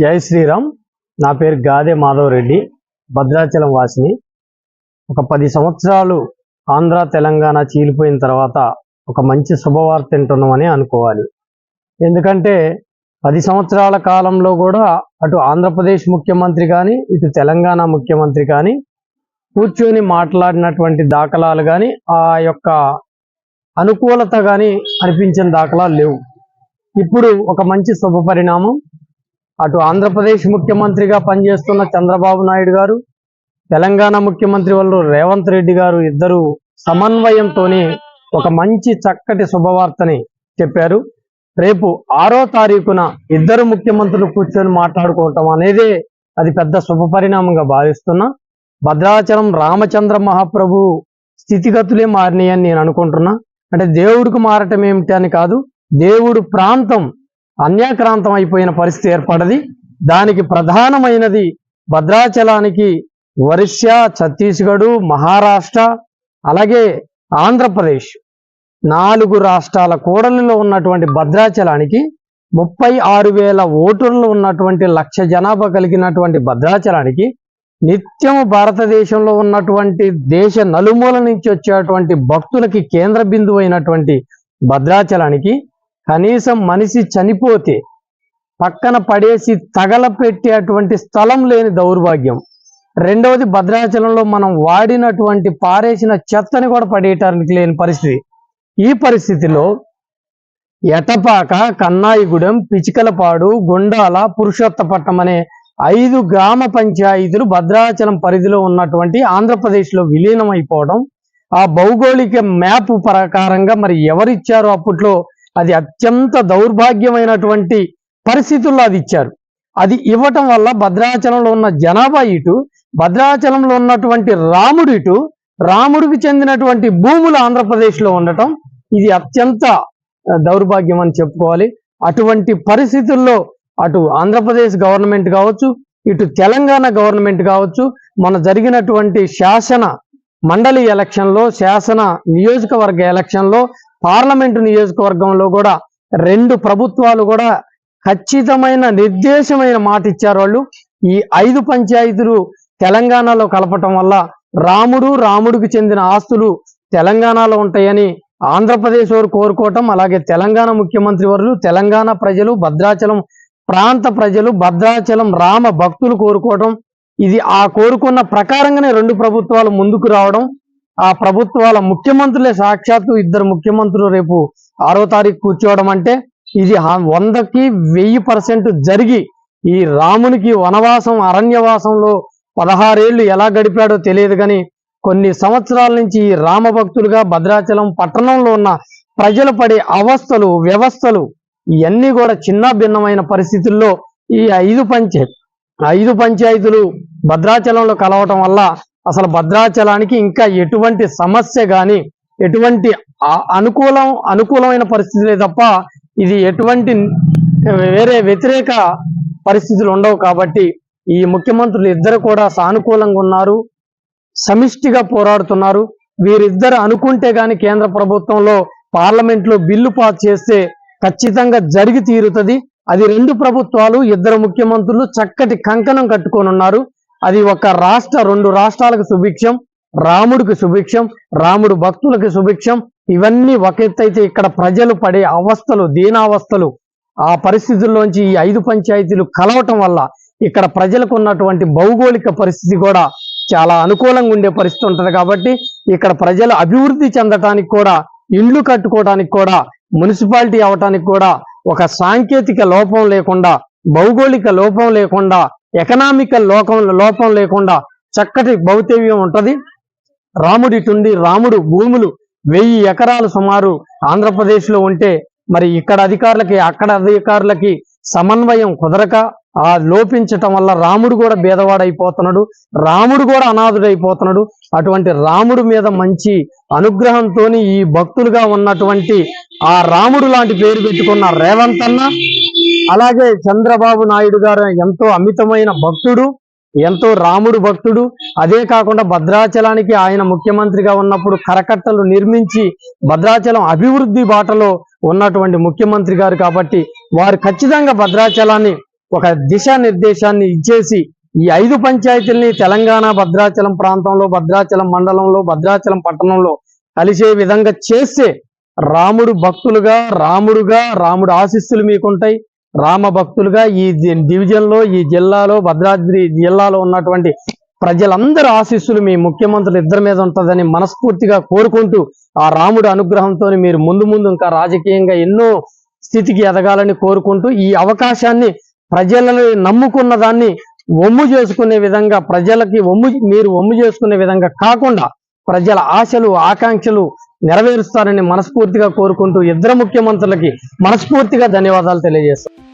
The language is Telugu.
జై శ్రీరామ్. నా పేరు గాదే మాధవ్ రెడ్డి భద్రాచలం వాసిని. ఒక పది సంవత్సరాలు ఆంధ్ర తెలంగాణ చీలిపోయిన తర్వాత ఒక మంచి శుభవార్త వింటున్నామని అనుకోవాలి. ఎందుకంటే పది సంవత్సరాల కాలంలో కూడా అటు ఆంధ్రప్రదేశ్ ముఖ్యమంత్రి కానీ ఇటు తెలంగాణ ముఖ్యమంత్రి కానీ కూర్చొని మాట్లాడినటువంటి దాఖలాలు కానీ ఆ యొక్క అనుకూలత కానీ అనిపించిన దాఖలాలు లేవు. ఇప్పుడు ఒక మంచి శుభ పరిణామం అటు ఆంధ్రప్రదేశ్ ముఖ్యమంత్రిగా పనిచేస్తున్న చంద్రబాబు నాయుడు గారు తెలంగాణ ముఖ్యమంత్రి వాళ్ళు రేవంత్ రెడ్డి గారు ఇద్దరు సమన్వయంతోనే ఒక మంచి చక్కటి శుభవార్తని చెప్పారు. రేపు ఆరో తారీఖున ఇద్దరు ముఖ్యమంత్రులు కూర్చొని మాట్లాడుకోవటం అనేది అది పెద్ద శుభ పరిణామంగా భావిస్తున్నా. భద్రాచలం రామచంద్ర మహాప్రభు స్థితిగతులే మారినాయని నేను అనుకుంటున్నా. అంటే దేవుడికి మారటం ఏమిటి అని కాదు దేవుడు ప్రాంతం అన్యాక్రాంతం అయిపోయిన పరిస్థితి ఏర్పడది. దానికి ప్రధానమైనది భద్రాచలానికి ఒరిస్సా ఛత్తీస్గఢ్ మహారాష్ట్ర అలాగే ఆంధ్రప్రదేశ్ నాలుగు రాష్ట్రాల కూడలిలో ఉన్నటువంటి భద్రాచలానికి ముప్పై ఆరు వేల ఓటర్లు ఉన్నటువంటి లక్ష జనాభా కలిగినటువంటి భద్రాచలానికి నిత్యం భారతదేశంలో ఉన్నటువంటి దేశ నలుమూల నుంచి వచ్చేటువంటి భక్తులకి కేంద్ర బిందువు అయినటువంటి భద్రాచలానికి కనీసం మనిషి చనిపోతే పక్కన పడేసి తగలపెట్టేటువంటి స్థలం లేని దౌర్భాగ్యం. రెండవది భద్రాచలంలో మనం వాడినటువంటి పారేసిన చెత్తని కూడా పడేయటానికి లేని పరిస్థితి. ఈ పరిస్థితిలో ఎటపాక కన్నాయిగూడెం పిచికలపాడు గుండాల పురుషోత్తపట్నం అనే ఐదు గ్రామ పంచాయతీలు భద్రాచలం పరిధిలో ఉన్నటువంటి ఆంధ్రప్రదేశ్లో విలీనం అయిపోవడం ఆ భౌగోళిక మ్యాప్ ప్రకారంగా మరి ఎవరిచ్చారో అప్పట్లో అది అత్యంత దౌర్భాగ్యమైనటువంటి పరిస్థితుల్లో అది ఇచ్చారు. అది ఇవ్వటం వల్ల భద్రాచలంలో ఉన్న జనాభా ఇటు భద్రాచలంలో ఉన్నటువంటి రాముడు ఇటు రాముడికి చెందినటువంటి భూములు ఆంధ్రప్రదేశ్లో ఉండటం ఇది అత్యంత దౌర్భాగ్యం అని చెప్పుకోవాలి. అటువంటి పరిస్థితుల్లో అటు ఆంధ్రప్రదేశ్ గవర్నమెంట్ కావచ్చు ఇటు తెలంగాణ గవర్నమెంట్ కావచ్చు మన జరిగినటువంటి శాసన మండలి ఎలక్షన్లో శాసన నియోజకవర్గ ఎలక్షన్లో పార్లమెంటు నియోజకవర్గంలో కూడా రెండు ప్రభుత్వాలు కూడా ఖచ్చితమైన నిర్దేశమైన మాట ఇచ్చారు వాళ్ళు. ఈ ఐదు పంచాయతీలు తెలంగాణలో కలపటం వల్ల రాముడు రాముడికి చెందిన ఆస్తులు తెలంగాణలో ఉంటాయని ఆంధ్రప్రదేశ్ వారు కోరుకోవటం అలాగే తెలంగాణ ముఖ్యమంత్రి వర్లు తెలంగాణ ప్రజలు భద్రాచలం ప్రాంత ప్రజలు భద్రాచలం రామ భక్తులు కోరుకోవటం. ఇది ఆ కోరుకున్న ప్రకారంగానే రెండు ప్రభుత్వాలు ముందుకు రావడం. ఆ ప్రభుత్వాల ముఖ్యమంత్రులే సాక్షాత్తు ఇద్దరు ముఖ్యమంత్రులు రేపు ఆరో తారీఖు కూర్చోవడం అంటే ఇది వందకి వెయ్యి పర్సెంట్ జరిగి ఈ రామునికి వనవాసం అరణ్యవాసంలో పదహారేళ్ళు ఎలా గడిపాడో తెలియదు కానీ కొన్ని సంవత్సరాల నుంచి ఈ రామ భక్తులుగా భద్రాచలం పట్టణంలో ఉన్న ప్రజలు పడే అవస్థలు వ్యవస్థలు ఇవన్నీ కూడా చిన్న భిన్నమైన పరిస్థితుల్లో ఈ ఐదు పంచాయత్ ఐదు పంచాయతీలు భద్రాచలంలో కలవటం వల్ల అసలు భద్రాచలానికి ఇంకా ఎటువంటి సమస్య కానీ ఎటువంటి అనుకూలం అనుకూలమైన పరిస్థితులే తప్ప ఇది ఎటువంటి వేరే వ్యతిరేక పరిస్థితులు ఉండవు కాబట్టి ఈ ముఖ్యమంత్రులు ఇద్దరు కూడా సానుకూలంగా ఉన్నారు సమిష్టిగా పోరాడుతున్నారు. వీరిద్దరు అనుకుంటే గాని కేంద్ర ప్రభుత్వంలో పార్లమెంట్లో బిల్లు పాస్ చేస్తే ఖచ్చితంగా జరిగి తీరుతుంది. అది రెండు ప్రభుత్వాలు ఇద్దరు ముఖ్యమంత్రులు చక్కటి కంకణం కట్టుకొని ఉన్నారు. అది ఒక రాష్ట్ర రెండు రాష్ట్రాలకు సుభిక్షం రాముడికి సుభిక్షం రాముడు భక్తులకు సుభిక్షం. ఇవన్నీ ఒక ఎత్తైతే ఇక్కడ ప్రజలు పడే అవస్థలు దీనావస్థలు. ఆ పరిస్థితుల్లోంచి ఈ ఐదు పంచాయతీలు కలవటం వల్ల ఇక్కడ ప్రజలకు ఉన్నటువంటి భౌగోళిక పరిస్థితి కూడా చాలా అనుకూలంగా ఉండే పరిస్థితి ఉంటుంది కాబట్టి ఇక్కడ ప్రజలు అభివృద్ధి చెందటానికి కూడా ఇండ్లు కట్టుకోవడానికి కూడా మున్సిపాలిటీ అవటానికి కూడా ఒక సాంకేతిక లోపం లేకుండా భౌగోళిక లోపం లేకుండా ఎకనామికల్ లోకం లోపం లేకుండా చక్కటి భౌతవ్యం ఉంటుంది. రాముడి టుండి రాముడు భూములు వెయ్యి ఎకరాలు సుమారు ఆంధ్రప్రదేశ్లో ఉంటే మరి ఇక్కడ అధికారులకి అక్కడ అధికారులకి సమన్వయం కుదరక ఆ లోపించటం వల్ల రాముడు కూడా భేదవాడైపోతున్నాడు రాముడు కూడా అనాథుడైపోతున్నాడు. అటువంటి రాముడు మీద మంచి అనుగ్రహంతో ఈ భక్తులుగా ఉన్నటువంటి ఆ రాముడు లాంటి పేరు పెట్టుకున్న రేవంత్ అన్న అలాగే చంద్రబాబు నాయుడు గారు ఎంతో అమితమైన భక్తుడు ఎంతో రాముడు భక్తుడు. అదే కాకుండా భద్రాచలానికి ఆయన ముఖ్యమంత్రిగా ఉన్నప్పుడు కరకట్టలు నిర్మించి భద్రాచలం అభివృద్ధి బాటలో ఉన్నటువంటి ముఖ్యమంత్రి గారు కాబట్టి వారు ఖచ్చితంగా భద్రాచలాన్ని ఒక దిశానిర్దేశాన్ని ఇచ్చేసి ఈ ఐదు పంచాయతీల్ని తెలంగాణ భద్రాచలం ప్రాంతంలో భద్రాచలం మండలంలో భద్రాచలం పట్టణంలో కలిసే విధంగా చేస్తే రాముడు భక్తులుగా రాముడుగా రాముడు ఆశీస్సులు మీకుంటాయి. రామ భక్తులుగా ఈ డివిజన్లో ఈ జిల్లాలో భద్రాద్రి జిల్లాలో ఉన్నటువంటి ప్రజలందరూ ఆశీస్సులు మీ ముఖ్యమంత్రులు ఇద్దరి మీద ఉంటుందని మనస్ఫూర్తిగా కోరుకుంటూ ఆ రాముడు అనుగ్రహంతో మీరు ముందు ముందు ఇంకా రాజకీయంగా ఎన్నో స్థితికి ఎదగాలని కోరుకుంటూ ఈ అవకాశాన్ని ప్రజలను నమ్ముకున్న దాన్ని ఒమ్ము చేసుకునే విధంగా ప్రజలకి ఒమ్ము మీరు ఒమ్ము చేసుకునే విధంగా కాకుండా ప్రజల ఆశలు ఆకాంక్షలు నెరవేరుస్తారని మనస్ఫూర్తిగా కోరుకుంటూ ఇద్దరు ముఖ్యమంత్రులకి మనస్ఫూర్తిగా ధన్యవాదాలు తెలియజేస్తాను